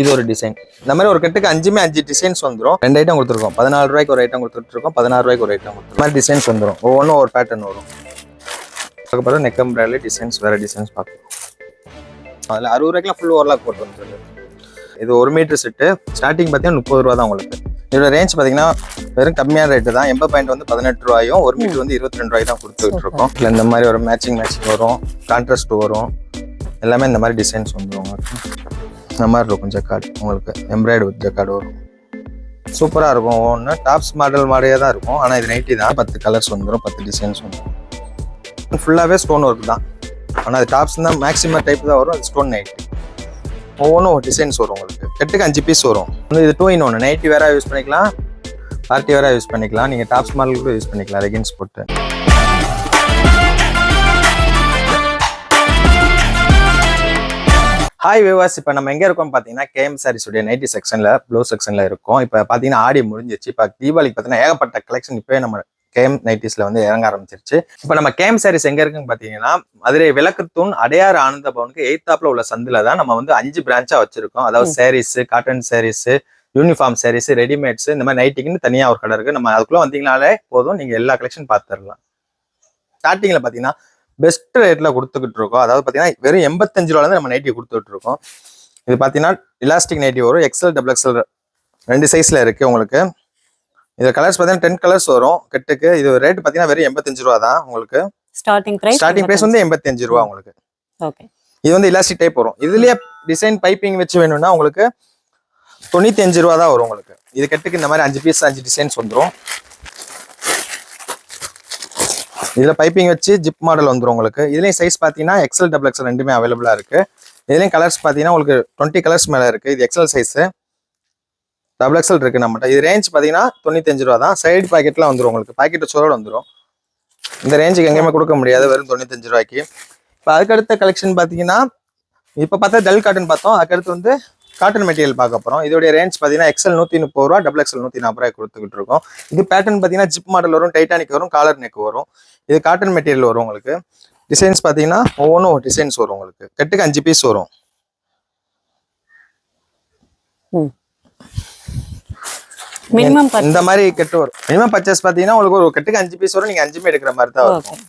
இது ஒரு டிசைன் இந்த மாதிரி ஒரு கட்டுக்கு அஞ்சுமே அஞ்சு டிசைன்ஸ் வந்துடும் ரெண்டு ஐட்டம் கொடுத்துருக்கோம். பதினாலு ரூபாய்க்கு ஒரு ஐட்டம் கொடுத்துருக்கோம். பதினாறு ரூபாய்க்கு ஒரு ஐட்டம் கொடுத்துருக்கோம். மாதிரி டிசைன்ஸ் வந்துடும் ஒவ்வொன்றும் ஒரு பேட்டர்ன் வரும். அதுக்கப்புறம் நெக் எம்ப்ராய்டரி டிசைன்ஸ் வேறு டிசைன்ஸ் பார்க்கலாம். அதில் அறுபது ரூபாய்க்குலாம் ஃபுல் ஓவர்லாக் போட்டு வந்துருக்கு இது ஒரு மீட்டர் செட்டு ஸ்டார்டிங் பார்த்தீங்கன்னா முப்பது ரூபா தான் உங்களுக்கு. இதோட ரேஞ்ச் பார்த்தீங்கன்னா வெறும் கம்மியான ரேட்டு தான். எண்பது பாயிண்ட் வந்து பதினெட்டு ரூபாயும் ஒரு மீட்டர் வந்து இருபத்தி ரெண்டு ரூபாய் தான் கொடுத்துட்டு இருக்கோம் இல்லை இந்த மாதிரி ஒரு மேட்சிங் மேட்சிங் வரும். கான்ட்ராஸ்ட் வரும். எல்லாமே இந்த மாதிரி டிசைன்ஸ் வந்துடும் பேசின மாதிரி இருக்கும் ஜக்கார்டு. உங்களுக்கு எம்ப்ராய்டு வித் ஜக்கார்டு வரும். சூப்பராக இருக்கும். ஒன்று டாப்ஸ் மாடல் மாதிரியே தான் இருக்கும். ஆனால் இது நைட்டி தான். பத்து கலர்ஸ் வந்துடும் பத்து டிசைன்ஸ் வந்துடும் ஃபுல்லாகவே ஸ்டோன் ஒர்க் தான். ஆனால் அது டாப்ஸ் தான் மேக்ஸிமம் டைப் தான் வரும். அது ஸ்டோன் நைட்டி ஒவ்வொன்றும் டிசைன்ஸ் வரும் உங்களுக்கு. கெட்டுக்கு அஞ்சு பீஸ் வரும். வந்து இது டூ இன் ஒன்று நைட்டி வேற யூஸ் பண்ணிக்கலாம். பார்ட்டி வேற யூஸ் பண்ணிக்கலாம். நீங்கள் டாப்ஸ் மாடல் கூட யூஸ் பண்ணிக்கலாம். ரெகின்ஸ் போட்டு. ஹாய் விவாஸ் இப்போ நம்ம எங்கே இருக்கோம் பார்த்தீங்கன்னா கேஎம் சாரீஸுடைய நைட்டி செக்ஷனில் ப்ளூ செக்ஷனில் இருக்கும். இப்போ பார்த்தீங்கன்னா ஆடி முடிஞ்சிச்சு. இப்போ தீபாவளிக்கு பார்த்தீங்கன்னா ஏகப்பட்ட கலெக்ஷன் இப்போயே நம்ம கேஎம் நைட்டிஸில் வந்து இறங்க ஆரம்பிச்சிருச்சு. இப்போ நம்ம கேஎம் சாரீஸ் எங்கே இருக்குன்னு பார்த்தீங்கன்னா மதுரை விளக்குத்தூண் அடையாறு ஆனந்த பவனுக்கு எய்த்தாப்பில் உள்ள சந்தில் தான் நம்ம வந்து அஞ்சு பிரான்ச்சாக வச்சிருக்கோம். அதாவது saris cotton saris uniform saris readymades இந்த மாதிரி நைட்டிக்குன்னு தனியாக ஒரு கடை இருக்குது நம்ம அதுக்குள்ளே வந்தீங்கனாலே போதும். நீங்கள் எல்லா கலெக்ஷன் பார்த்துடலாம். ஸ்டார்டிங்கில் பார்த்தீங்கன்னா பெஸ்ட் ரேட்ல கொடுத்துக்கிட்டு இருக்கோம் அதாவது பார்த்தீங்கன்னா வெறும் எண்பத்தஞ்சு ரூபால நம்ம நைட்டி கொடுத்துட்டு இருக்கோம் இது பார்த்தீங்கன்னா இலாஸ்டிக் நைட்டி வரும் எக்ஸல் டபுள் எக்ஸல் ரெண்டு சைஸ்ல இருக்கு உங்களுக்கு. இது கலர்ஸ் பார்த்தீங்கன்னா டென் கலர்ஸ் வரும். கெட்டுக்கு இது ரேட் பார்த்தீங்கன்னா வெறும் எண்பத்தஞ்சு ரூபா தான் உங்களுக்கு. ஸ்டார்டிங் பிரைஸ் ஸ்டார்டிங் பிரைஸ் வந்து எண்பத்தஞ்சு. ரூபா உங்களுக்கு. ஓகே இது வந்து இலாஸ்டிக் டைப் வரும். இதுலயே டிசைன் பைப்பிங் வச்சு வேணும்னா உங்களுக்கு தொண்ணூத்தி அஞ்சு ரூபா தான் வரும் உங்களுக்கு. இது கெட்டுக்கு இந்த மாதிரி அஞ்சு பீஸ் அஞ்சு டிசைன்ஸ் வந்துடும் இதில் பைப்பிங் வச்சு ஜிப் மாடல் வந்துடும் உங்களுக்கு. இதுலேயும் சைஸ் பார்த்தீங்கன்னா எக்ஸல் டபுள் எக்ஸல் ரெண்டுமே அவைலபிளாக இருக்குது இதுலேயும் கலர்ஸ் பார்த்தீங்கன்னா உங்களுக்கு டுவெண்ட்டி கலர்ஸ் மேலே இருக்குது இது எக்ஸல் சைஸு டபுள் எக்ஸல் இருக்குது நம்மகிட்ட. இது ரேஞ்ச் பார்த்தீங்கன்னா தொண்ணூத்தஞ்சு ரூபா தான். சைடு பாக்கெட்லாம் வந்துடும் உங்களுக்கு. பாக்கெட் சோரோடு வந்துடும் இந்த ரேஞ்சுக்கு எங்கேயுமே கொடுக்க முடியாது. வெறும் தொண்ணூத்தஞ்சு ரூபாய்க்கு. இப்போ அதுக்கடுத்த கலெக்ஷன் பார்த்தீங்கன்னா இப்போ பார்த்தா டல் காட்டன் பார்த்தோம். அதுக்கடுத்து வந்து காட்டன் மெட்டீரியல் பார்க்க போகிறோம் இதோடைய ரேஞ்ச் பார்த்தீங்கன்னா எக்ஸல் நூற்றி முப்பது ரூபா டபுள் எக்ஸல் நூற்றி நாற்பது ரூபாய் கொடுத்துக்கிட்டு இருக்கோம். இது பேட்டர்ன் பார்த்தீங்கன்னா ஜிப் மாடல் வரும் டைட்டானிக் வரும் காலர் நெக் வரும். இது காட்டன் மெட்டீரியல் வரும் உங்களுக்கு. டிசைன்ஸ் பார்த்தீங்கன்னா ஒவ்வொன்றும் டிசைன்ஸ் வரும் உங்களுக்கு. கெட்டுக்கு அஞ்சு பீஸ் வரும். இந்த மாதிரி கெட்டு வரும். மினிமம் பர்ச்சேஸ் பார்த்தீங்கன்னா உங்களுக்கு ஒரு கெட்டுக்கு அஞ்சு பீஸ் வரும் நீங்கள் அஞ்சுமே எடுக்கிற மாதிரி தான் இருக்கும்.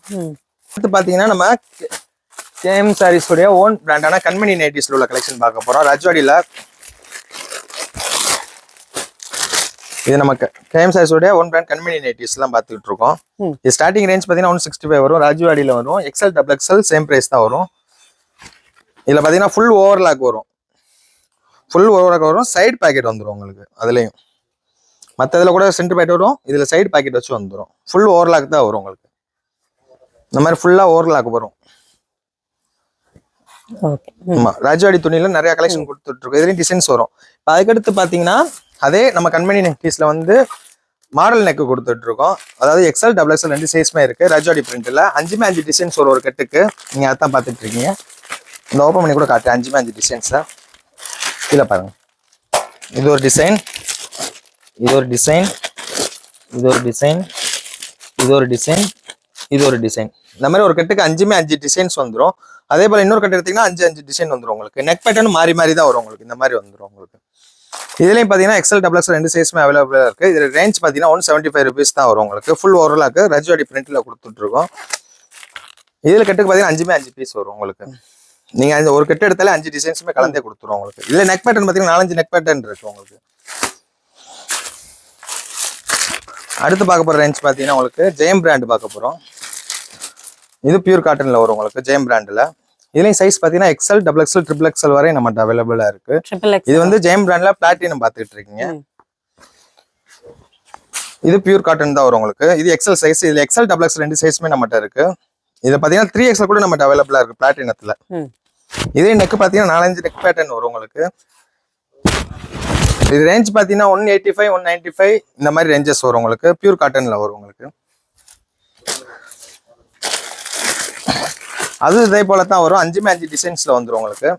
அடுத்து பார்த்தீங்கன்னா நம்ம கேஎம் சாரீஸ் உடைய ஓன் பிராண்டான கண்மணி நைட்டிஸ்ல உள்ள கலெக்ஷன் பார்க்க போறோம். ராஜ்வாடியில் இது நமக்கு கேஎம் சாரீஸ் உடைய ஓன் பிராண்ட் கண்மணி நைட்டிஸ்லாம் பார்த்துக்கிட்டு இருக்கோம். இது ஸ்டார்டிங் ரேஞ்ச் பார்த்தீங்கன்னா ஒன் சிக்ஸ்டி ஃபைவ் வரும். ராஜ்வாடியில் வரும். XL double XL same price தான் வரும். இதில் பார்த்தீங்கன்னா ஃபுல் ஓவர்லாக் வரும். ஃபுல் ஓவர்லாக் வரும். சைடு பாக்கெட் வந்துடும் உங்களுக்கு அதுலேயும். மற்ற இதில் கூட சென்டர் பாக்கெட் வரும். இதில் சைடு பாக்கெட் வச்சு வந்துடும் ஃபுல் ஓவர்லாக் தான் வரும் உங்களுக்கு. இந்த மாதிரி ஃபுல்லாக ஓவர்லாக் வரும். ராஜவாடி துணியில நிறைய கலெக்ஷன் கொடுத்துட்டு இருக்கோம் இதுலயும் டிசைன்ஸ் வரும். இப்போ அதுக்கடுத்து பாத்தீங்கன்னா அதே நம்ம கண்மணி நெக்பீஸ்ல வந்து மாடல் நெக் கொடுத்துட்டு இருக்கோம் அதாவது எக்ஸல் டபுள் எக்ஸல் ரெண்டு சைஸ்மே இருக்கு. ராஜவாடி பிரிண்ட்ல அஞ்சுமே அஞ்சு டிசைன்ஸ் வரும் ஒரு கட்டுக்கு. நீங்க அதான் பார்த்துட்டு இருக்கீங்க இந்த ஓப்பன் பண்ணி கூட காட்டு அஞ்சுமே அஞ்சு டிசைன்ஸ் கீழே பாருங்க. இது ஒரு டிசைன் இது ஒரு டிசைன் இது ஒரு டிசைன் இது ஒரு டிசைன் இது ஒரு டிசைன் இந்த மாதிரி ஒரு கட்டுக்கு அஞ்சுமே அஞ்சு டிசைன்ஸ் வந்துடும் அதே போல் இன்னொரு கட்டு எடுத்தீங்கன்னா அஞ்சு அஞ்சு டிசைன் வந்துடும் உங்களுக்கு. நெக் பேட்டர்ன் மாறி மாறி தான் வரும் உங்களுக்கு. இந்த மாதிரி வந்துடும் உங்களுக்கு. இதுலயும் பார்த்தீங்கன்னா எக்ஸல் டபுள் ரெண்டு சைஸுமே அவைலபிளாக இருக்குது இதில் ரேஞ்ச் பார்த்தீங்கன்னா ஒன் செவன்டி ஃபைவ் ருபீஸ் தான் வரும் உங்களுக்கு. ஃபுல் ஓவரலாக்கு ரஜ்வாடி பிரிண்ட்ல கொடுத்துட்ருக்கோம். இதில் கட்டுக்கு பார்த்தீங்கன்னா அஞ்சுமே அஞ்சு பீஸ் வரும் உங்களுக்கு. நீங்கள் அந்த ஒரு கட்டு எடுத்தாலே அஞ்சு டிசைன்ஸுமே கலந்தே கொடுத்துரும் உங்களுக்கு. இல்லை நெக் பேட்டர்ன் பார்த்தீங்கன்னா நாலஞ்சு நெக் பேட்டர்ன் இருக்குது உங்களுக்கு. அடுத்து பார்க்க போகிற ரேஞ்ச் பார்த்தீங்கன்னா உங்களுக்கு ஜெயம் பிராண்ட் பார்க்க போகிறோம் இது பியூர் காட்டன்ல வரும் உங்களுக்கு ஜெயம் பிராண்ட்ல இதுலயும் சைஸ் பாத்தீங்கன்னா XL double XL triple XL வரை நம்மகிட்ட அவைலபிளா இருக்கு. எக்ஸ் இது வந்து ஜெயம் பிராண்ட்ல பிளாட்டினம் பார்த்துட்டு இருக்கீங்க. இது பியூர் காட்டன் தான் வரும் உங்களுக்கு. இது எக்ஸல் சைஸ் இதுல எக்ஸல் டபுள் எக்ஸல் ரெண்டு சைஸ்மே நம்மகிட்ட இருக்கு. இது பாத்தீங்கன்னா த்ரீ எக்ஸல் கூட நம்மகிட்ட அவைலபிளா இருக்கு பிளாட்டினத்துல இதே நெக் பாத்தீங்கன்னா நாலஞ்சு நெக் பேட்டர்ன் வரும் உங்களுக்கு. இது ரேஞ்ச் பாத்தீங்கன்னா one eighty five one ninety five இந்த மாதிரி ரேஞ்சஸ் வரும் உங்களுக்கு. பியூர் காட்டன்ல வரும் உங்களுக்கு. அது இதே போல தான் வரும். அஞ்சுமே அஞ்சு டிசைன்ஸ்ல வந்துரும் உங்களுக்கு.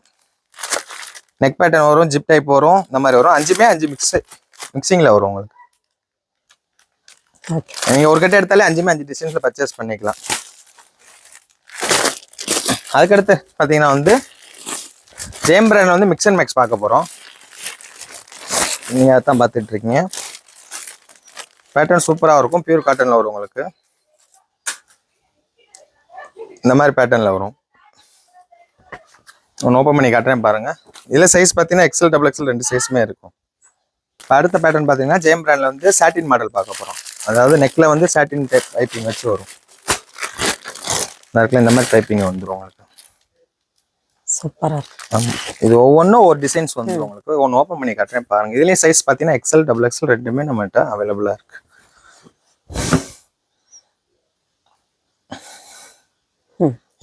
நெக் பேட்டர்ன் வரும் ஜிப் டைப் வரும் இந்த மாதிரி வரும். அஞ்சுமே அஞ்சு மிக்ஸ் மிக்சிங்ல வரும் உங்களுக்கு. ஓகே நீங்க ஒரு கட்டு எடுத்தாலே அஞ்சுமே அஞ்சு டிசைன்ஸ்ல பர்ச்சேஸ் பண்ணிக்கலாம். அதுக்கடுத்து பாத்தீங்கன்னா வந்து ஜேம் பிராண்ட் வந்து மிக்ஸ் அண்ட் மேக்ஸ் பார்க்க போறோம். நீங்கள் அதான் பார்த்துட்டு இருக்கீங்க. பேட்டர்ன் சூப்பராக இருக்கும். பியூர் காட்டனில் வரும் உங்களுக்கு. இந்த மாதிரி பேட்டர்னில் வரும். ஒன்று ஓப்பன் பண்ணி காட்டுறேன் பாருங்க. இதில் சைஸ் பார்த்தீங்கன்னா எக்ஸல் டபுள் எக்ஸல் ரெண்டு சைஸுமே இருக்கும். இப்போ அடுத்த பேட்டர்ன் பார்த்தீங்கன்னா ஜெயம் பிராண்டில் வந்து சாட்டின் மாடல் பார்க்க போகிறோம் அதாவது நெக்கில் வந்து சாட்டின் டைப் டைப்பிங் வச்சு வரும். இடத்துல இந்த மாதிரி டைப்பிங் வந்துடும் உங்களுக்கு. சூப்பரா இருக்கு. இது ஒவ்வொன்றும் ஒரு டிசைன்ஸ் வந்துடும் உங்களுக்கு. ஒன்று ஓப்பன் பண்ணி காட்டுறேன் பாருங்க. இதுலேயும் சைஸ் பார்த்தீங்கன்னா எக்ஸல் டபுள் எக்ஸல் ரெண்டுமே நம்மகிட்ட அவைலபிளாக இருக்கு.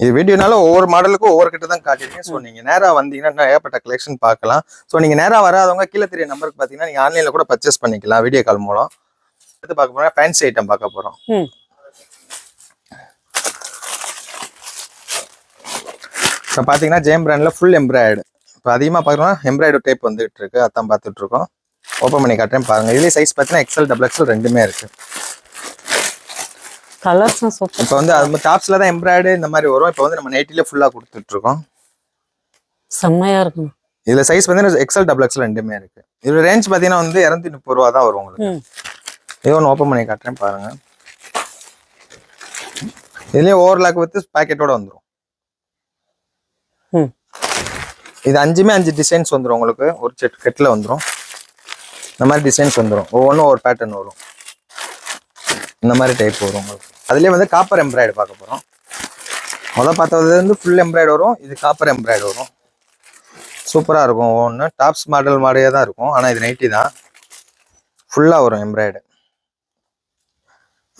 இது வீடியோனால ஒவ்வொரு மாடலுக்கும் ஒவ்வொரு கிட்ட தான் காட்டிருக்கேன் ஸோ நீங்கள் நேராக வந்தீங்கன்னா ஏகப்பட்ட கலெக்ஷன் பார்க்கலாம். ஸோ நீங்கள் நேராக வராதவங்க கீழே தெரிய நம்பருக்கு பார்த்தீங்கன்னா நீங்கள் ஆன்லைனில் கூட பர்ச்சேஸ் பண்ணிக்கலாம் வீடியோ கால் மூலம். அடுத்து பார்க்க போகிறோம் ஃபேன்சி ஐட்டம் பார்க்க போகிறோம் இப்போ பார்த்தீங்கன்னா ஜெயம் பிராண்டில் ஃபுல் எம்ப்ராய்டு இப்போ அதிகமாக பார்க்குறோம்னா எம்ப்ராய்டு டைப் வந்துகிட்டு இருக்கு. அதான் பார்த்துட்டு இருக்கோம். ஓப்பன் பண்ணி காட்டுறேன் பாருங்க. இதுலேயே சைஸ் பார்த்தீங்கன்னா எக்ஸல் டபுள் எக்ஸல் ரெண்டுமே இருக்கு. கலர்ஸும் சூப்பர் இப்போ வந்து அது டாப்ஸில் தான் எம்ப்ராய்டு இந்த மாதிரி வரும். இப்போ வந்து நம்ம நைட்டிலே ஃபுல்லாக கொடுத்துட்டு இருக்கோம் செம்மையா இருக்கும் இதில் சைஸ் பார்த்தீங்கன்னா எக்ஸல் டபுள் எக்ஸல் ரெண்டுமே இருக்கு. இதோட ரேஞ்ச் பார்த்தீங்கன்னா வந்து இரநூத்தி முப்பது ரூபா தான் வரும் உங்களுக்கு. இது ஒன்று ஓப்பன் பண்ணி காட்டுறேன் பாருங்க. இதுலேயே ஓவர்லாக் வித் பாக்கெட்டோட வந்துடும் இது அஞ்சுமே அஞ்சு டிசைன்ஸ் வந்துடும் உங்களுக்கு. ஒரு செட் கெட்டில் வந்துடும் இந்த மாதிரி டிசைன்ஸ் வந்துடும் ஒவ்வொன்றும் ஒரு பேட்டர்ன் வரும். இந்த மாதிரி டைப் வரும் உங்களுக்கு. அதுலேயே வந்து காப்பர் எம்ப்ராய்டு பார்க்க போகிறோம் முதல் பார்த்தது வந்து ஃபுல் எம்ப்ராய்டு வரும். இது காப்பர் எம்ப்ராய்டு வரும். சூப்பராக இருக்கும். ஒவ்வொன்று டாப்ஸ் மாடல் மாதிரியே தான் இருக்கும். ஆனால் இது நைட்டி தான். ஃபுல்லாக வரும் எம்ப்ராய்டு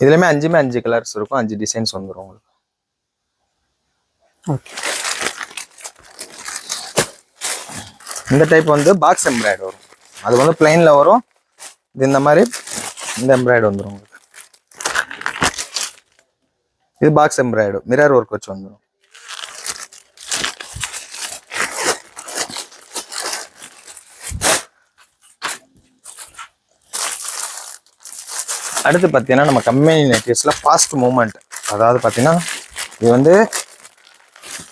இதுலேயுமே அஞ்சுமே அஞ்சு கலர்ஸ் இருக்கும். அஞ்சு டிசைன்ஸ் வந்துடும் உங்களுக்கு. இந்த டைப் வந்து பாக்ஸ் எம்ப்ராய்டு வரும். அது வந்து பிளைனில் வரும். இது இந்த மாதிரி இந்த எம்ப்ராய்டு வந்துடும் உங்களுக்கு. இது பாக்ஸ் எம்ப்ராய்டு மிரர் వర్క్ வச்சு வந்துடும் அடுத்து பார்த்தீங்கன்னா நம்ம கம்பெனி நெட்டிவ்ஸில் ஃபாஸ்ட் மூமெண்ட் அதாவது பார்த்தீங்கன்னா இது வந்து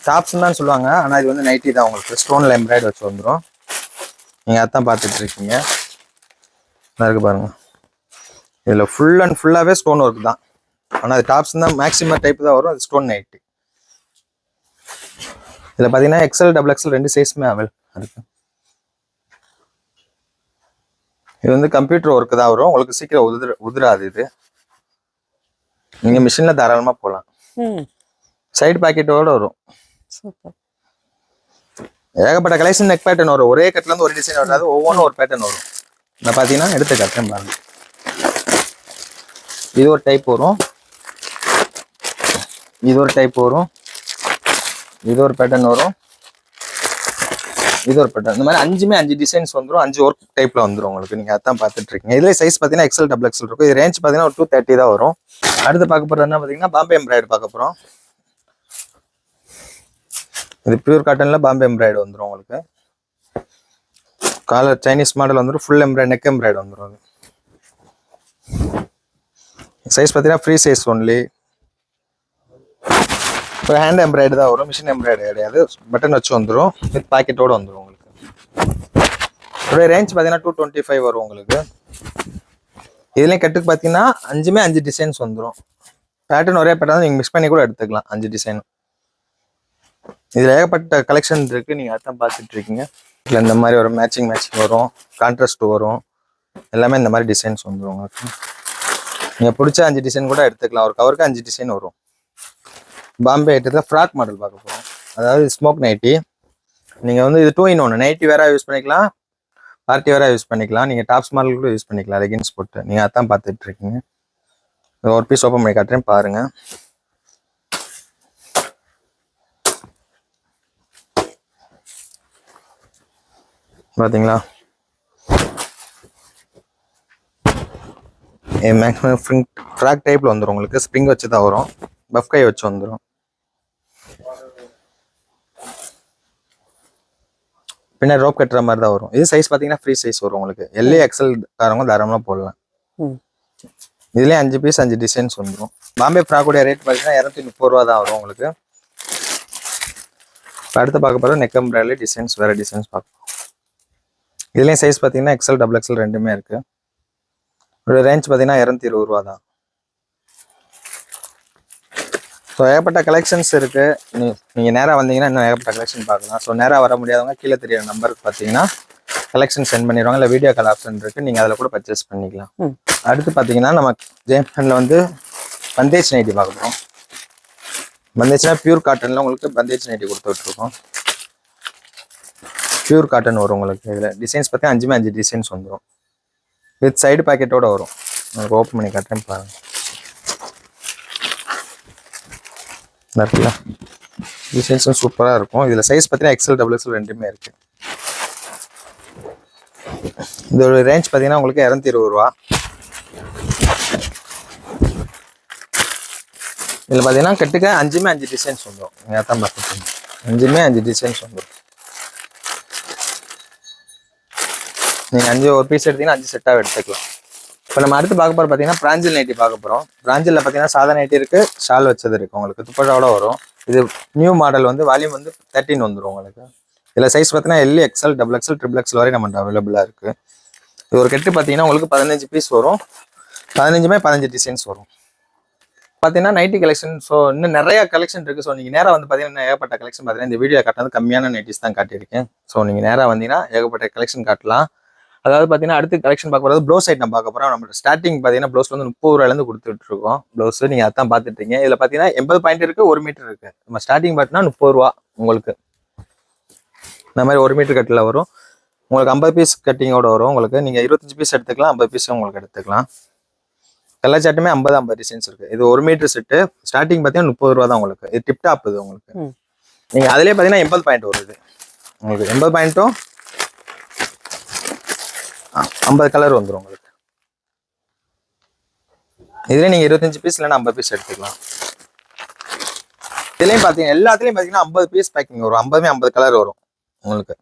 டாப்ஸ் தான் சொல்லுவாங்க. ஆனால் இது வந்து நைட்டி தான் உங்களுக்கு. ஸ்டோனில் எம்ப்ராய்டு வச்சு வந்துடும் நீங்கள் அதான் பார்த்துட்டு இருக்கீங்க. இருக்கு பாருங்கள் இதில் ஃபுல் அண்ட் ஃபுல்லாகவே ஸ்டோன் ஒர்க் தான். ஆனால் அது டாப்ஸ் தான் மேக்ஸிமம் டைப் தான் வரும். அது ஸ்டோன் நைட்டி இதில் பார்த்தீங்கன்னா எக்ஸல் டபுள் எக்ஸல் ரெண்டு சைஸுமே அவைல் இருக்கு இது வந்து கம்ப்யூட்டர் ஒர்க்கு தான் வரும். உங்களுக்கு சீக்கிரம் உதிர உதிராது இது. நீங்கள் மிஷினில் தாராளமாக போகலாம் சைடு பாக்கெட்டோட வரும். சூப்பர். ஏகப்பட்ட கலெக்ஷன் நெக் பேட்டர்ன் வரும். ஒரே கட்டில இருந்து ஒரு டிசைன் வராது. ஒவ்வொன்றும் ஒரு பேட்டர்ன் வரும். இந்த பார்த்தீங்கன்னா எடுத்து கட்டுறேன் பாருங்க. இது ஒரு டைப் வரும். இது ஒரு டைப் வரும். இது ஒரு பேட்டர்ன் வரும். இது ஒரு பேட்டர்ன் இந்த மாதிரி அஞ்சுமே அஞ்சு டிசைன்ஸ் வந்துடும் அஞ்சு ஒர்க் டைப்பில் வந்துடும் உங்களுக்கு. நீங்கள் அதான் பார்த்துட்டு இருக்கீங்க இதில் சைஸ் பார்த்தீங்கன்னா எக்ஸல் டபுள் எக்ஸல் இருக்கும். இது ரேஞ்ச் பார்த்தீங்கன்னா ஒரு டூ தேர்ட்டி தான் வரும். அடுத்து பார்க்க போகிறது என்ன பார்த்தீங்கன்னா பாம்பே எம்ப்ராய்டு பார்க்க போகிறோம் இது பியூர் காட்டனில் பாம்பே எம்ப்ராய்டு வந்துடும் உங்களுக்கு. காலர் சைனீஸ் மாடல் வந்துடும் ஃபுல் எம்ப்ராய்டு நெக் எம்ப்ராய்டு வந்துடும் அது. சைஸ் பார்த்தீங்கன்னா ஃப்ரீ சைஸ் ஒன்லி இப்போ ஹேண்ட் எம்ப்ராய்டு தான் வரும். மிஷின் எம்ப்ராய்டு கிடையாது. பட்டன் வச்சு வந்துடும் வித் பாக்கெட்டோட வந்துடும் உங்களுக்கு. இதோட ரேஞ்ச் பார்த்தீங்கன்னா டூ டுவெண்ட்டி ஃபைவ் வரும் உங்களுக்கு. இதுலேயும் கட்டுக்கு பார்த்தீங்கன்னா அஞ்சுமே அஞ்சு டிசைன்ஸ் வந்துடும் பேட்டர்ன் ஒரே பேட்டர்ன் நீங்கள் மிக்ஸ் பண்ணி கூட எடுத்துக்கலாம். அஞ்சு டிசைன் இதில் ஏகப்பட்ட கலெக்ஷன் இருக்குது நீங்கள் அதான் பார்த்துட்டு இருக்கீங்க. இதில் இந்த மாதிரி வரும் மேட்சிங் மேட்சிங் வரும். கான்ட்ராஸ்ட் வரும். எல்லாமே இந்த மாதிரி டிசைன்ஸ் வந்துடும் உங்களுக்கு. நீங்கள் பிடிச்ச அஞ்சு டிசைன் கூட எடுத்துக்கலாம். ஒரு கவருக்கு அஞ்சு டிசைன் வரும். பாம்பே ஐட்டத்தில் ஃப்ராக் மாடல் பார்க்க போகிறோம் அதாவது ஸ்மோக் நைட்டி நீங்கள் வந்து இது டூ இன் ஒன்று நைட்டி வேற யூஸ் பண்ணிக்கலாம். பார்ட்டி வேற யூஸ் பண்ணிக்கலாம். நீங்கள் டாப்ஸ் மாடல் கூட யூஸ் பண்ணிக்கலாம். லெகின்ஸ் போட்டு. நீங்கள் அதான் பார்த்துட்டு இருக்கீங்க. ஒரு பீஸ் ஓப்பன் பண்ணி காட்டுறேன். பாருங்கள் பார்த்தீங்களா மேக்ஸிமம் ஃப்ரிங் ஃப்ராக் டைப்பில் வந்துடும் உங்களுக்கு. ஸ்ப்ரிங் வச்சு தான் வரும். பஃப் கை வச்சு வந்துடும் பின்ன ரோப் கட்டுற மாதிரி தான் வரும். இது சைஸ் பார்த்தீங்கன்னா ஃப்ரீ சைஸ் வரும் உங்களுக்கு. எல்ஏ எக்ஸல் காரவங்க தாராளமாக போடலாம். ம். இதுலேயே அஞ்சு பீஸ் அஞ்சு டிசைன்ஸ் வந்துடும் பாம்பே ஃப்ராக்குடைய ரேட் பார்த்தீங்கன்னா இரநூத்தி முப்பது ரூபா தான் வரும் உங்களுக்கு. அடுத்து பார்க்க போகிற நெக் எம்ப்ராய்டரி டிசைன்ஸ் வேறு டிசைன்ஸ் பார்க்கலாம். இதுலேயும் சைஸ் பார்த்தீங்கன்னா எக்ஸல் டபுள் எக்ஸல் ரெண்டுமே இருக்கு. இதோட ரேஞ்ச் பார்த்தீங்கன்னா இரநூத்தி இருபது ரூபா தான். ஸோ ஏகப்பட்ட கலெக்ஷன்ஸ் இருக்கு. நீ- நீங்க நேரா வந்தீங்கன்னா இன்னும் ஏகப்பட்ட கலெக்ஷன் பார்க்கலாம். ஸோ நேரா வர முடியாதவங்க கீழே தெரியற நம்பருக்கு பார்த்தீங்கன்னா கலெக்ஷன் சென்ட் பண்ணிடுவாங்க. இல்லை வீடியோ கால் ஆப்ஷன் இருக்கு. நீங்க அதில் கூட பர்ச்சேஸ் பண்ணிக்கலாம். அடுத்து பார்த்தீங்கன்னா நம்ம ஜேம்சன்ல வந்து பந்தேஜ் நைட்டி பார்க்க போகிறோம் பந்தேஜ்னா பியூர் காட்டன்ல உங்களுக்கு பந்தேஜ் நைட்டி கொடுத்துட்ருக்கோம் பியூர் காட்டன் வரும் உங்களுக்கு. இதில் டிசைன்ஸ் பார்த்தீங்கன்னா அஞ்சுமே அஞ்சு டிசைன்ஸ் வந்துடும் வித் சைடு பாக்கெட்டோட வரும். உங்களுக்கு ஓப்பன் பண்ணி காட்டுறேன் பாருங்க இந்த இருக்குல்ல டிசைன்ஸும் சூப்பராக இருக்கும். இதில் சைஸ் பார்த்தீங்கன்னா எக்ஸல் டபுள் எக்ஸல் ரெண்டுமே இருக்குது இதோட ரேஞ்ச் பார்த்தீங்கன்னா உங்களுக்கு இரநூத்தி இருபது ரூபா. இதில் பார்த்தீங்கன்னா கட்டுக்க அஞ்சுமே அஞ்சு டிசைன்ஸ் வந்துடும் நீங்கள் தான் பார்த்துருக்கீங்க. அஞ்சுமே அஞ்சு டிசைன்ஸ் வந்துடும் நீங்கள் அஞ்சு ஒரு பீஸ் எடுத்தீங்கன்னா அஞ்சு செட்டாக எடுத்துக்கலாம். இப்போ நம்ம அடுத்து பார்க்க போகிற பார்த்தீங்கன்னா பிராஞ்சில் நைட்டி பார்க்க போகிறோம் பிராஞ்சில் பார்த்தீங்கன்னா சாதா நைட்டி இருக்குது ஷால் வச்சது இருக்குது உங்களுக்கு துப்பட்டாவோட வரும். இது நியூ மாடல் வந்து வால்யூம் வந்து தேர்ட்டின் வந்துடும் உங்களுக்கு. இதில் சைஸ் பார்த்தீங்கன்னா L XL double XL triple XL வரை நம்மகிட்ட அவைலபிளாக இருக்குது இது ஒரு கெட்டு பார்த்தீங்கன்னா உங்களுக்கு பதினஞ்சு பீஸ் வரும். பதினஞ்சுமே பதினஞ்சு டிசைன்ஸ் வரும். பார்த்தீங்கன்னா நைட்டி கலெக்ஷன் ஸோ இன்னும் நிறைய கலெக்ஷன் இருக்குது ஸோ நீங்கள் நேராக வந்து பார்த்தீங்கன்னா ஏகப்பட்ட கலெக்ஷன் பார்த்தீங்கன்னா இந்த வீடியோ காட்டினது கம்மியான நைட்டிஸ் தான் காட்டியிருக்கேன். ஸோ நீங்கள் நேராக வந்தீங்கன்னா ஏகப்பட்ட கலெக்ஷன் காட்டலாம். அதாவது பார்த்தீங்கன்னா அடுத்து கலெக்ஷன் பார்க்க போகிறது ப்ளவுஸ் ஐட்டம் பார்க்க போகிறோம் நம்ம ஸ்டார்டிங் பார்த்தீங்கன்னா ப்ளவுஸ் வந்து முப்பது ரூபாயிலேருந்து கொடுத்துட்டு இருக்கோம் ப்ளவுஸ் நீங்கள் அதான் பார்த்துட்டு இருக்கீங்க இதில் பார்த்தீங்கன்னா எண்பது பாயிண்ட் இருக்குது ஒரு மீட்டர் இருக்குது நம்ம ஸ்டார்டிங் பார்த்தீங்கன்னா முப்பது ரூபா உங்களுக்கு. இந்த மாதிரி ஒரு மீட்டர் கட்டில் வரும். உங்களுக்கு ஐம்பது பீஸ் கட்டிங்கோட வரும். உங்களுக்கு நீங்கள் இருபத்தஞ்சு பீஸ் எடுத்துக்கலாம் ஐம்பது பீஸ் உங்களுக்கு எடுத்துக்கலாம். எல்லா சாட்டுமே ஐம்பது ஐம்பது டிசைன்ஸ் இருக்கு. இது ஒரு மீட்டர் செட்டு ஸ்டார்டிங் பார்த்தீங்கன்னா முப்பது ரூபா தான் உங்களுக்கு. இது டிப் டாப் இது உங்களுக்கு. ம். நீங்க அதுலயே பார்த்தீங்கன்னா எண்பது பாயிண்ட் வருது உங்களுக்கு எண்பது பாயிண்ட்டும் ஐம்பது கலர் வந்துடும் உங்களுக்கு. இதுல நீங்க இருபத்தஞ்சு பீஸ் இல்லைன்னா ஐம்பது பீஸ் எடுத்துக்கலாம். இதுலேயும் பார்த்தீங்கன்னா எல்லாத்துலேயும் பார்த்தீங்கன்னா ஐம்பது பீஸ் பேக்கிங் வரும். ஐம்பதுமே ஐம்பது கலர் வரும் உங்களுக்கு.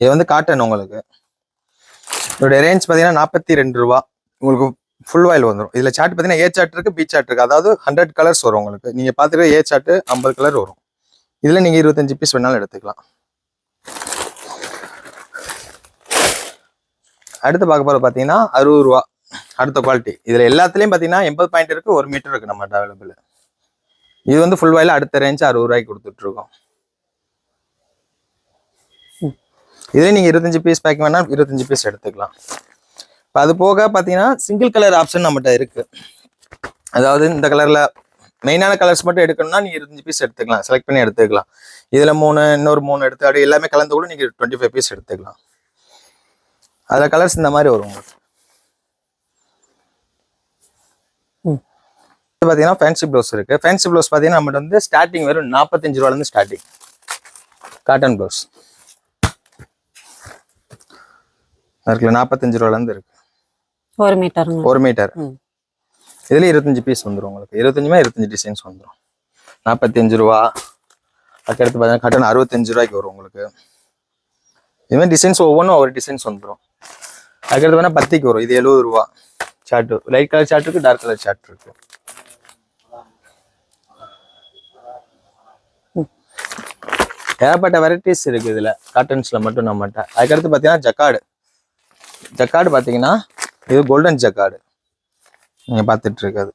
இது வந்து காட்டன் உங்களுக்கு. இதோடைய ரேஞ்ச் பார்த்தீங்கன்னா நாற்பத்தி ரெண்டு ரூபா. உங்களுக்கு ஃபுல் வாயில் வந்துடும் இதில் சார்ட் பார்த்தீங்கன்னா ஏ சார்ட் இருக்கு பி சார்ட் இருக்கு. அதாவது ஹண்ட்ரட் கலர்ஸ் வரும் உங்களுக்கு. நீங்கள் பார்த்துட்டு ஏ சாட்டு ஐம்பது கலர் வரும். இதில் நீங்கள் இருபத்தஞ்சு பீஸ் வேணாலும் எடுத்துக்கலாம். அடுத்து பார்க்க போகிற பார்த்தீங்கன்னா அறுபது ரூபா. அடுத்த குவாலிட்டி இதில் எல்லாத்துலேயும் பார்த்தீங்கன்னா எண்பது பாயிண்ட் இருக்குது ஒரு மீட்டர் இருக்குது நம்ம அவைலபிள் இது வந்து ஃபுல் வாயில் அடுத்த ரேஞ்ச் அறுபது ரூபாய்க்கு கொடுத்துட்ருக்கோம். இதே நீங்கள் இருபத்தஞ்சி பீஸ் பேக் வேணால் இருபத்தஞ்சு பீஸ் எடுத்துக்கலாம். இப்போ அது போக பார்த்தீங்கன்னா சிங்கிள் கலர் ஆப்ஷன் நம்மகிட்ட இருக்குது அதாவது இந்த கலரில் மெயினான கலர்ஸ் மட்டும் எடுக்கணும்னா நீங்கள் இருபத்தஞ்சி பீஸ் எடுத்துக்கலாம். செலக்ட் பண்ணி எடுத்துக்கலாம். இதில் மூணு இன்னொரு மூணு எடுத்து அப்படியே எல்லாமே கலந்து கூட நீங்கள் டுவெண்ட்டி ஃபைவ் பீஸ் எடுத்துக்கலாம். அதுல கலர்ஸ் இந்த மாதிரி வரும் உங்களுக்கு. பார்த்தீங்கன்னா ஃபேன்சி ப்ளவுஸ் இருக்கு. ஃபேன்சி ப்ளவுஸ் பார்த்தீங்கன்னா நம்மகிட்ட வந்து ஸ்டார்டிங் வெறும் நாற்பத்தஞ்சு ரூபாலேருந்து ஸ்டார்டிங் காட்டன் ப்ளவுஸ் இருக்குல்ல நாற்பத்தஞ்சு ரூபாலேருந்து இருக்கு. ஒரு மீட்டருங்க ஒரு மீட்டர் இதுல இருபத்தஞ்சு பீஸ் வந்துடும் உங்களுக்கு. இருபத்தஞ்சுமே இருபத்தஞ்சு டிசைன்ஸ் வந்துடும் நாற்பத்தஞ்சு ரூபா. அதுக்கடுத்து பார்த்தீங்கன்னா கட்டணம் அறுபத்தஞ்சு ரூபாய்க்கு வரும் உங்களுக்கு. இதுமாதிரி டிசைன்ஸ் ஒவ்வொன்றும் ஒவ்வொரு டிசைன்ஸ் வந்துடும் அதுக்கடுத்து வேணா பத்திக்கு வரும். இது எழுபது ரூபா. சார்ட்டு லைட் கலர் சார்ட் இருக்கு டார்க் கலர் சார்ட் இருக்கு. ஏகப்பட்ட வெரைட்டிஸ் இருக்கு இதுல. காட்டன்ஸ்ல மட்டும் நம்மகிட்ட அதுக்கடுத்து பார்த்தீங்கன்னா ஜக்காடு. ஜக்காடு பார்த்தீங்கன்னா இது கோல்டன் ஜக்காடு. நீங்க பார்த்துட்டு இருக்காது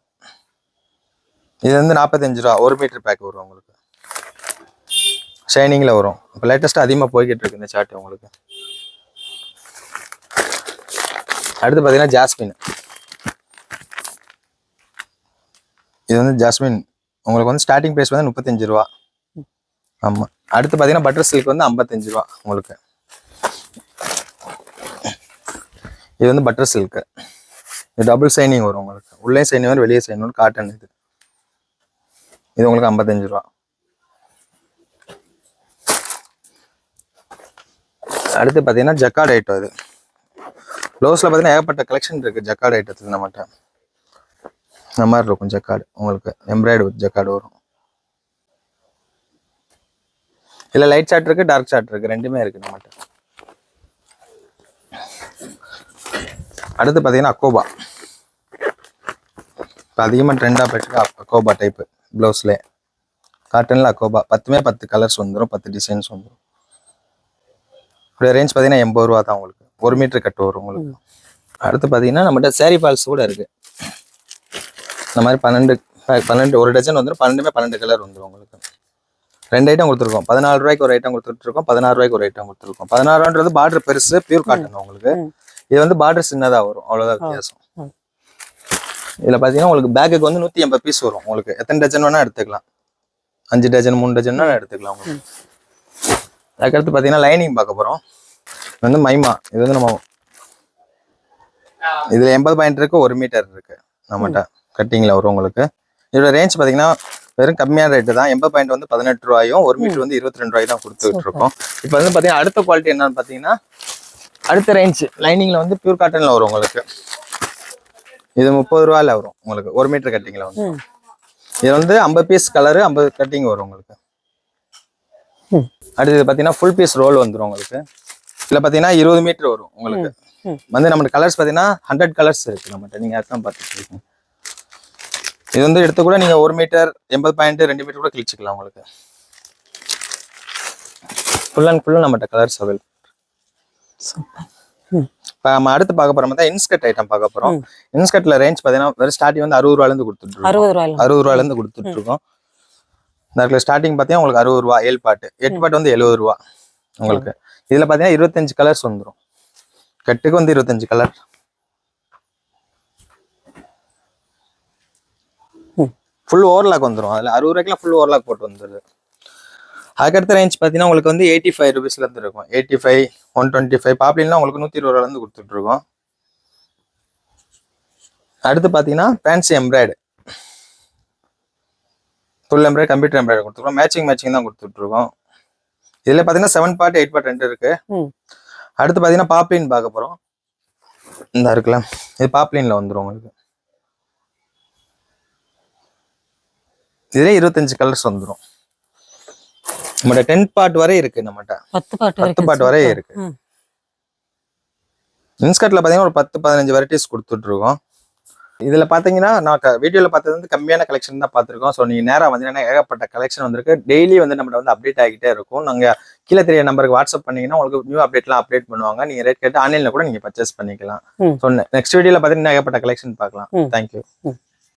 இது வந்து நாற்பத்தஞ்சு ரூபா. ஒரு மீட்டர் பேக் வரும் உங்களுக்கு. ஷைனிங்ல வரும். இப்போ லேட்டஸ்ட்டாக அதிகமாக போய்கிட்டு இருக்கு இந்த சார்ட் உங்களுக்கு. அடுத்து பார்த்தீங்கன்னா ஜாஸ்மின். இது வந்து ஜாஸ்மின். உங்களுக்கு வந்து ஸ்டார்டிங் ப்ரைஸ் வந்து முப்பத்தஞ்சு ரூபா. ஆமாம் அடுத்து பார்த்தீங்கன்னா பட்டர் சில்க் வந்து ஐம்பத்தஞ்சு ரூபா உங்களுக்கு. இது வந்து பட்டர் சில்க்கு இது டபுள் சைனிங் வரும் உங்களுக்கு. உள்ளே சைனிங் வரும் வெளியே சைனிங் வரும் காட்டன் இது. இது உங்களுக்கு ஐம்பத்தஞ்சு ரூபா. அடுத்து பார்த்தீங்கன்னா ஜக்காட் ஐட்டம் இது. ப்ளவுஸில் பார்த்தீங்கன்னா ஏகப்பட்ட கலெக்ஷன் இருக்குது ஜக்கார்டு ஐட்டத்தில் நம்மகிட்ட. இந்த மாதிரி இருக்கும் ஜக்கார்டு உங்களுக்கு எம்ப்ராய்டு வித் ஜக்கார்டு வரும். இல்லை லைட் சார்ட் இருக்குது டார்க் சார்ட் இருக்குது ரெண்டுமே இருக்குது நம்மகிட்ட. அடுத்து பார்த்தீங்கன்னா அக்கோபா இப்போ அதிகமாக ட்ரெண்டாக போயிட்டு அக்கோபா டைப்பு ப்ளவுஸ்லேயே காட்டனில் அக்கோபா பத்துமே பத்து கலர்ஸ் வந்துடும் பத்து டிசைன்ஸ் வந்துடும் இப்படி ரேஞ்ச் பார்த்தீங்கன்னா எண்பது ரூபா தான் உங்களுக்கு. ஒரு மீட்டர் கட்டு வரும் உங்களுக்கு. அடுத்து பார்த்தீங்கன்னா நம்மகிட்ட சேரி ஃபால்ஸ் கூட இருக்கு. இந்த மாதிரி பன்னெண்டு பன்னெண்டு ஒரு டஜன் வந்துடும் பன்னெண்டுமே பன்னெண்டு கலர் வந்துடும் உங்களுக்கு. ரெண்டு ஐட்டம் கொடுத்துருக்கோம். பதினாலு ரூபாய்க்கு ஒரு ஐட்டம் கொடுத்துட்ருக்கோம் பதினாறு ரூபாய்க்கு ஒரு ஐட்டம் கொடுத்துருக்கோம். பதினாறுன்றது பார்டர் பெருசு பியூர் காட்டன் உங்களுக்கு. இது வந்து பார்டர் சின்னதாக வரும். அவ்வளோதான் வித்தியாசம். இதில் பார்த்தீங்கன்னா உங்களுக்கு பேக்குக்கு வந்து நூற்றி எண்பது பீஸ் வரும். உங்களுக்கு எத்தனை டஜன் வேணால் எடுத்துக்கலாம். அஞ்சு டஜன் மூணு டஜன் வேணால் எடுத்துக்கலாம் உங்களுக்கு. அதுக்கடுத்து பார்த்தீங்கன்னா லைனிங் பார்க்க போகிறோம் இது வந்து மைமா. இது வந்து நம்ம இதில் எண்பது பாயிண்ட் இருக்கு ஒரு மீட்டர் இருக்கு. நம்மகிட்ட கட்டிங்கில் வரும் உங்களுக்கு. இதோட ரேஞ்ச் பார்த்தீங்கன்னா வெறும் கம்மியான ரேட்டு தான். எண்பது பாயிண்ட் வந்து பதினெட்டு ரூபாயும் ஒரு மீட்டர் வந்து இருபத்தி ரெண்டு ரூபாய் தான் கொடுத்துட்டு இருக்கோம். இப்போ வந்து பார்த்தீங்கன்னா அடுத்த குவாலிட்டி என்னன்னு பார்த்தீங்கன்னா அடுத்த ரேஞ்ச் லைனிங்கில் வந்து பியூர் காட்டனில் வரும் உங்களுக்கு. இது முப்பது ரூபாயில் வரும் உங்களுக்கு. ஒரு மீட்டர் கட்டிங்கில் வந்து. இது வந்து ஐம்பது பீஸ் கலரு ஐம்பது கட்டிங் வரும் உங்களுக்கு. அடுத்தது பார்த்தீங்கன்னா ஃபுல் பீஸ் ரோல் வந்துடும் உங்களுக்கு. இதில் பார்த்தீங்கன்னா இருபது மீட்டர் வரும் உங்களுக்கு. வந்து நம்மளுக்கு கலர்ஸ் பார்த்தீங்கன்னா ஹண்ட்ரட் கலர்ஸ் இருக்கு நம்மகிட்ட. நீங்கள் அதான் பார்த்துட்டு இருக்கீங்க. இது வந்து எடுத்து கூட நீங்கள் ஒரு மீட்டர் எண்பது பாயிண்ட் ரெண்டு மீட்டர் கூட கிழிச்சிக்கலாம் உங்களுக்கு. ஃபுல் அண்ட் ஃபுல்லாக நம்மகிட்ட கலர்ஸ் அவைல் சூப்பர். ம். இப்போ நம்ம அடுத்து பார்க்க போகிறோம் பார்த்தா இன்ஸ்கர்ட் ஐட்டம் பார்க்க போகிறோம் இன்ஸ்கர்ட்ல ரேஞ்ச் பார்த்தீங்கன்னா வெறும் ஸ்டார்டிங் வந்து அறுபது ரூபாயிலேருந்து கொடுத்துட்டு அறுபது ரூபாயிலேருந்து. கொடுத்துட்டு இருக்கோம். இந்த ஸ்டார்டிங் பார்த்தீங்கன்னா உங்களுக்கு அறுபது ரூபா ஏழு பாட்டு. எட்டு பாட்டு வந்து எழுபது ரூபா உங்களுக்கு. இதில் பார்த்தீங்கன்னா இருபத்தஞ்சு கலர்ஸ் வந்துடும் கட்டுக்கு வந்து இருபத்தஞ்சு கலர். ஃபுல் ஓவர்லாக் வந்துடும் அதில் அறுபது ரூபாய்க்குலாம் ஃபுல் ஓவர்லாக் போட்டு வந்துடுது அதுக்கடுத்த ரேஞ்ச் பார்த்தீங்கன்னா உங்களுக்கு வந்து எயிட்டி ஃபைவ் ருபீஸ்லேருந்து இருக்கும். Eighty five one twenty five பாப்லின்லாம் உங்களுக்கு நூற்றி இருபது ரூபாலேருந்து கொடுத்துட்ருக்கோம் அடுத்து பார்த்தீங்கன்னா fancy embroider full embroider computer embroider கொடுத்துருக்கோம். மேட்சிங் மேட்சிங் தான் கொடுத்துட்ருக்கோம். இதில் பார்த்தீங்கன்னா செவன் பார்ட் எயிட் பார்ட் ரெண்டு இருக்கு. ம். அடுத்து பார்த்தீங்கன்னா பாப்லின் பார்க்க போகிறோம் இந்த இருக்குல்ல. இது பாப்லின்ல வந்துடும் உங்களுக்கு. இதுலேயே இருபத்தஞ்சு கலர்ஸ் வந்துடும் நம்மகிட்ட டென் பார்ட் வரை இருக்கு நம்மகிட்ட பத்து பாட்டு பத்து பாட்டு வரை. இருக்கு. இன்ஸ்கர்ட்ல பார்த்தீங்கன்னா ஒரு பத்து பதினஞ்சு வெரைட்டிஸ் கொடுத்துட்டு இருக்கோம் இதில் பார்த்தீங்கன்னா நான் வீடியோவில் பார்த்தது வந்து கம்மியான கலெக்ஷன் தான் பார்த்துருக்கோம். ஸோ நீங்கள் நேராக வந்தீங்கன்னா ஏகப்பட்ட கலெக்ஷன் வந்திருக்கு. டெய்லி வந்து நம்மகிட்ட வந்து அப்டேட் ஆகிட்டே இருக்கும். நாங்கள் கீழே தெரிய நம்பருக்கு வாட்ஸ்அப் பண்ணீங்கன்னா உங்களுக்கு நியூ அப்டேட்லாம் அப்டேட் பண்ணுவாங்க. நீங்கள் ரேட் கேட்டு ஆன்லைனில் கூட நீங்கள் பர்ச்சேஸ் பண்ணிக்கலாம். ஸோ நெக்ஸ்ட் வீடியோவில் பார்த்தீங்கன்னா ஏகப்பட்ட கலெக்ஷன் பார்க்கலாம். தேங்க்யூ